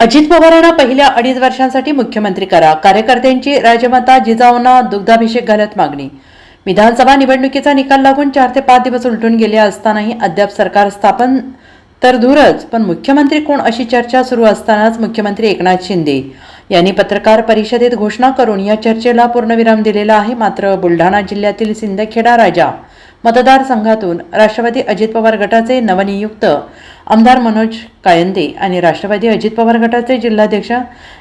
अजित पवारांना पहिल्या अडीच वर्षांसाठी मुख्यमंत्री करा. कार्यकर्त्यांची राजमाता जिजाऊंना दुग्धाभिषेक घालत मागणी. विधानसभा निवडणुकीचा निकाल लागून चार ते पाच दिवस उलटून गेले असतानाही अद्याप सरकार स्थापन तर दूरच पण मुख्यमंत्री कोण अशी चर्चा सुरू असतानाच मुख्यमंत्री एकनाथ शिंदे यांनी पत्रकार परिषदेत घोषणा करून या चर्चेला पूर्णविराम दिलेला आहे. मात्र बुलढाणा जिल्ह्यातील सिंदखेडा राजा मतदारसंघातून राष्ट्रवादी अजित पवार गटाचे नवनियुक्त आमदार मनोज कायंदे आणि राष्ट्रवादी अजित पवार गटाचे जिल्हाध्यक्ष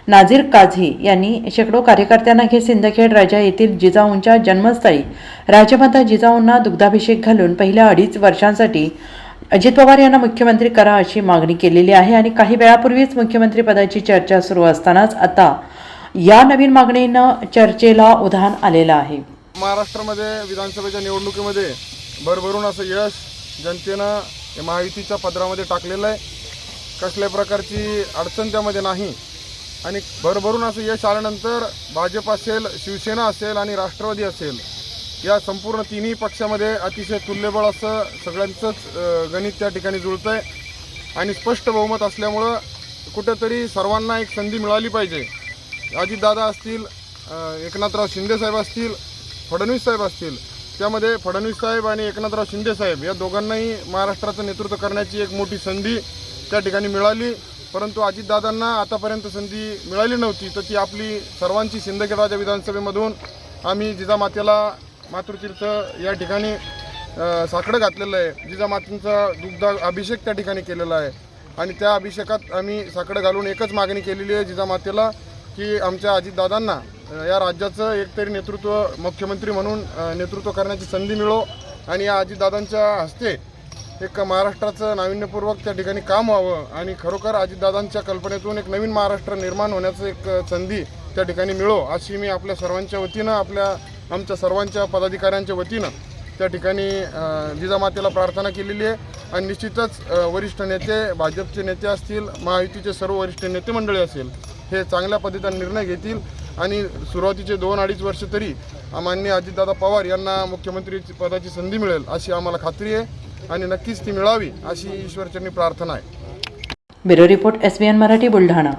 नाझीर काझी यांनी शेकडो कार्यकर्त्यांना घेत सिंदखेड राजा येथील जिजाऊंच्या जन्मस्थळी राजमाता जिजाऊंना दुग्धाभिषेक घालून पहिल्या अडीच वर्षांसाठी अजित पवार यांना मुख्यमंत्री करा अशी मागणी केलेली आहे आणि काही वेळापूर्वीच मुख्यमंत्री पदाची चर्चा सुरू असतानाच आता या नवीन मागणीनं चर्चेला उधाण आलेलं आहे. महाराष्ट्रामध्ये विधानसभेच्या निवडणुकीमध्ये भरभरून असं यश जनतेनं या महायुतीच्या पदरामध्ये टाकलेलं आहे. कसल्या प्रकारची अडचण त्यामध्ये नाही. आणि भरभरून असं यश आल्यानंतर भाजप असेल शिवसेना असेल आणि राष्ट्रवादी असेल या संपूर्ण तिन्ही पक्षामध्ये अतिशय तुल्यबळ असं सगळ्यांचंच गणित त्या ठिकाणी जुळतं आहे आणि स्पष्ट बहुमत असल्यामुळं कुठेतरी सर्वांना एक संधी मिळाली पाहिजे. अजितदादा असतील एकनाथराव शिंदेसाहेब असतील फडणवीस साहेब असतील. त्यामध्ये फडणवीस साहेब आणि एकनाथराव शिंदे साहेब या दोघांनाही महाराष्ट्राचं नेतृत्व करण्याची एक मोठी संधी त्या ठिकाणी मिळाली. परंतु अजितदादांना आतापर्यंत संधी मिळाली नव्हती. तर ती आपली सर्वांची सिंदखेड राजा विधानसभेमधून आम्ही जिजामातेला मातृतीर्थ या ठिकाणी साकडं घातलेलं आहे. जिजामातींचा दुग्ध अभिषेक त्या ठिकाणी केलेला आहे. आणि त्या अभिषेकात आम्ही साकडं घालून एकच मागणी केलेली आहे जिजामातेला की आमच्या अजितदादांना या राज्याचं एकतरी नेतृत्व मुख्यमंत्री म्हणून नेतृत्व करण्याची संधी मिळो आणि या अजितदादांच्या हस्ते एक महाराष्ट्राचं नाविन्यपूर्वक त्या ठिकाणी काम व्हावं आणि खरोखर अजितदादांच्या कल्पनेतून एक नवीन महाराष्ट्र निर्माण होण्याचं एक संधी त्या ठिकाणी मिळो अशी मी आपल्या सर्वांच्या वतीनं आपल्या आमच्या सर्वांच्या पदाधिकाऱ्यांच्या वतीनं त्या ठिकाणी जिजामातेला प्रार्थना केलेली आहे. आणि निश्चितच वरिष्ठ नेते भाजपचे नेते असतील महायुतीचे सर्व वरिष्ठ नेते मंडळी असेल हे चांगल्या पद्धतीने निर्णय घेतील. आणि सुरुवातीचे दोन अडीच वर्ष तरी मान्य अजितदादा पवार यांना मुख्यमंत्री पदाची संधी मिळेल अशी आम्हाला खात्री आहे आणि नक्कीच ती मिळावी अशी ईश्वरचरणी प्रार्थना आहे. Bureau report S Marathi Buldhana.